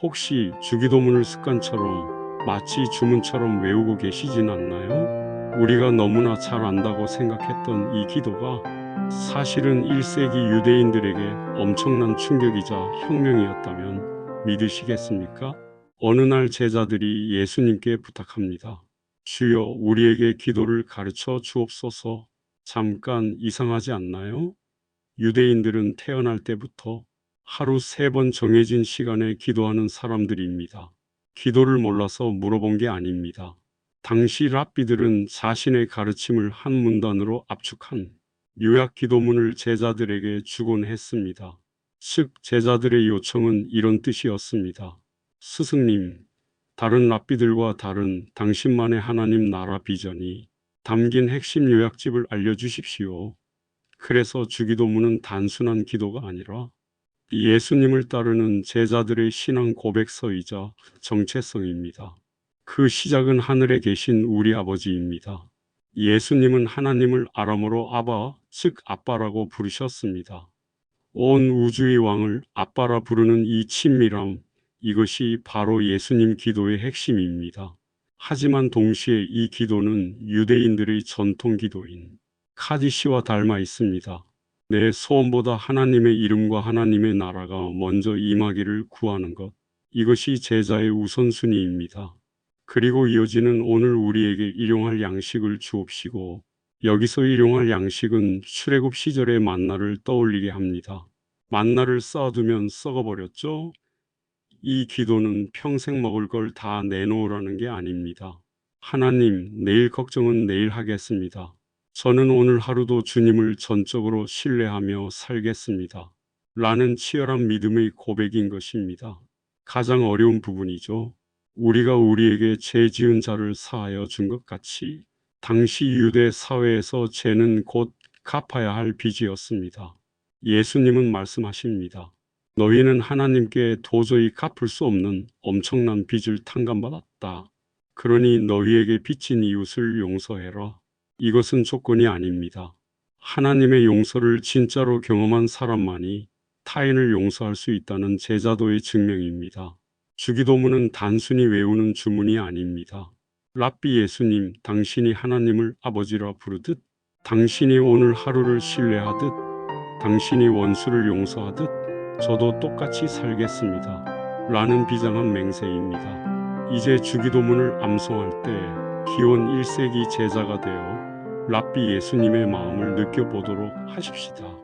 혹시 주기도문을 습관처럼 마치 주문처럼 외우고 계시진 않나요? 우리가 너무나 잘 안다고 생각했던 이 기도가 사실은 1세기 유대인들에게 엄청난 충격이자 혁명이었다면 믿으시겠습니까? 어느 날 제자들이 예수님께 부탁합니다. 주여 우리에게 기도를 가르쳐 주옵소서. 잠깐 이상하지 않나요? 유대인들은 태어날 때부터 하루 세 번 정해진 시간에 기도하는 사람들입니다. 기도를 몰라서 물어본 게 아닙니다. 당시 랍비들은 자신의 가르침을 한 문단으로 압축한 요약 기도문을 제자들에게 주곤 했습니다. 즉, 제자들의 요청은 이런 뜻이었습니다. 스승님, 다른 랍비들과 다른 당신만의 하나님 나라 비전이 담긴 핵심 요약집을 알려주십시오. 그래서 주기도문은 단순한 기도가 아니라 예수님을 따르는 제자들의 신앙 고백서이자 정체성입니다. 그 시작은 하늘에 계신 우리 아버지입니다. 예수님은 하나님을 아람어로 아바, 즉 아빠라고 부르셨습니다. 온 우주의 왕을 아빠라 부르는 이 친밀함, 이것이 바로 예수님 기도의 핵심입니다. 하지만 동시에 이 기도는 유대인들의 전통 기도인 카디시와 닮아 있습니다. 내 소원보다 하나님의 이름과 하나님의 나라가 먼저 임하기를 구하는 것. 이것이 제자의 우선순위입니다. 그리고 이어지는 오늘 우리에게 일용할 양식을 주옵시고 여기서 일용할 양식은 출애굽 시절의 만나를 떠올리게 합니다. 만나를 쌓아두면 썩어버렸죠? 이 기도는 평생 먹을 걸 다 내놓으라는 게 아닙니다. 하나님, 내일 걱정은 내일 하겠습니다. 저는 오늘 하루도 주님을 전적으로 신뢰하며 살겠습니다. 라는 치열한 믿음의 고백인 것입니다. 가장 어려운 부분이죠. 우리가 우리에게 죄 지은 자를 사하여 준 것 같이 당시 유대 사회에서 죄는 곧 갚아야 할 빚이었습니다. 예수님은 말씀하십니다. 너희는 하나님께 도저히 갚을 수 없는 엄청난 빚을 탕감받았다. 그러니 너희에게 빚진 이웃을 용서해라. 이것은 조건이 아닙니다. 하나님의 용서를 진짜로 경험한 사람만이 타인을 용서할 수 있다는 제자도의 증명입니다. 주기도문은 단순히 외우는 주문이 아닙니다. 랍비 예수님, 당신이 하나님을 아버지라 부르듯, 당신이 오늘 하루를 신뢰하듯, 당신이 원수를 용서하듯, 저도 똑같이 살겠습니다. 라는 비장한 맹세입니다. 이제 주기도문을 암송할 때 기원 1세기 제자가 되어 랍비 예수님의 마음을 느껴보도록 하십시다.